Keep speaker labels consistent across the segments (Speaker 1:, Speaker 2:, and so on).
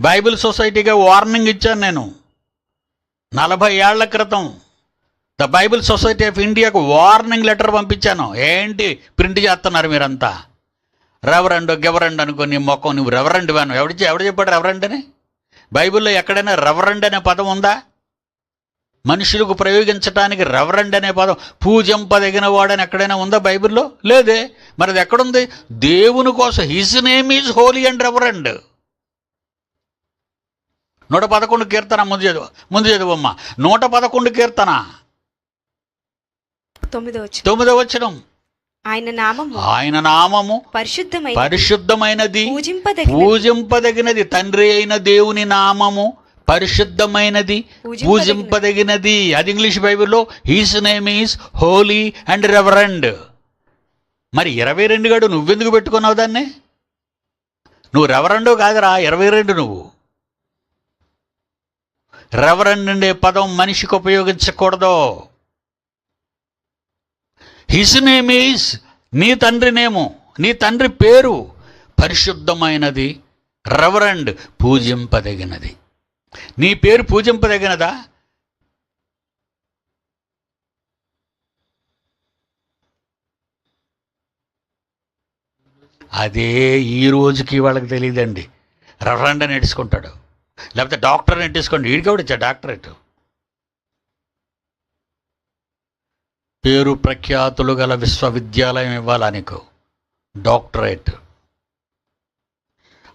Speaker 1: Bible సొసైటీగా warning ఇచ్చాను నేను. నలభై ఏళ్ళ క్రితం ద బైబిల్ సొసైటీ ఆఫ్ ఇండియాకు వార్నింగ్ లెటర్ పంపించాను. ఏంటి? ప్రింట్ చేస్తున్నారు మీరంతా. రెవరెండ్ గెవరెండ్ అనుకో నీ మొక్కం నువ్వు రెవరెండ్ వాను. ఎవడి ఎవడు చెప్పాడు రెవరెండ్ అని? బైబిల్లో ఎక్కడైనా రెవరెండ్ అనే పదం ఉందా? మనుషులకు ప్రయోగించడానికి రెవరెండ్ అనే పదం. పూజింపదగిన వాడని ఎక్కడైనా ఉందా బైబిల్లో? లేదే. మరి అది ఎక్కడుంది? దేవుని కోసం his name is holy and reverend. నూట పదకొండు కీర్తన ముందు చదువు ముందు చదువమ్మ. నూట పదకొండు కీర్తన.
Speaker 2: తొమ్మిదో వచ్చిన ఆయన నామము
Speaker 1: ఆయన నామము
Speaker 2: పరిశుద్ధమైన
Speaker 1: పరిశుద్ధమైనది.
Speaker 2: పూజింపదగిన
Speaker 1: పూజింపదగినది. తండ్రి అయిన దేవుని నామము పరిశుద్ధమైనది.
Speaker 2: పూజింపదగినది.
Speaker 1: పూజింపదగినది. అది ఇంగ్లీష్ బైబిల్లో his name is holy and reverend. మరి ఇరవై రెండు గడు నువ్వెందుకు పెట్టుకున్నావు దాన్ని? నువ్వు రెవరెండు కాదురా ఇరవై రెండు నువ్వు. రెవరెండ్ అనే పదం మనిషికి ఉపయోగించకూడదు హిస్ నేమ్ ఈజ్ నీ తండ్రి నేము నీ తండ్రి పేరు పరిశుద్ధమైనది రెవరెండ్ పూజింపదగినది నీ పేరు పూజింపదగినదా అదే ఈ రోజుకి వాళ్ళకి తెలియదండి రెవరెండ్ అని లేకపోతే డాక్టర్ అని వీడికి కూడా ఇచ్చా డాక్టరేట్? పేరు ప్రఖ్యాతులు గల విశ్వవిద్యాలయం ఇవ్వాలా నీకు? డాక్టరేట్.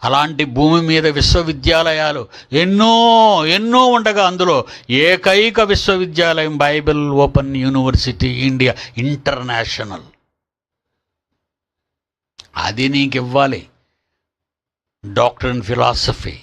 Speaker 1: అలాంటి భూమి మీద విశ్వవిద్యాలయాలు ఎన్నో ఎన్నో ఉండగా అందులో ఏకైక విశ్వవిద్యాలయం Bible open university India international. అది నీకు ఇవ్వాలి. Doctor in philosophy.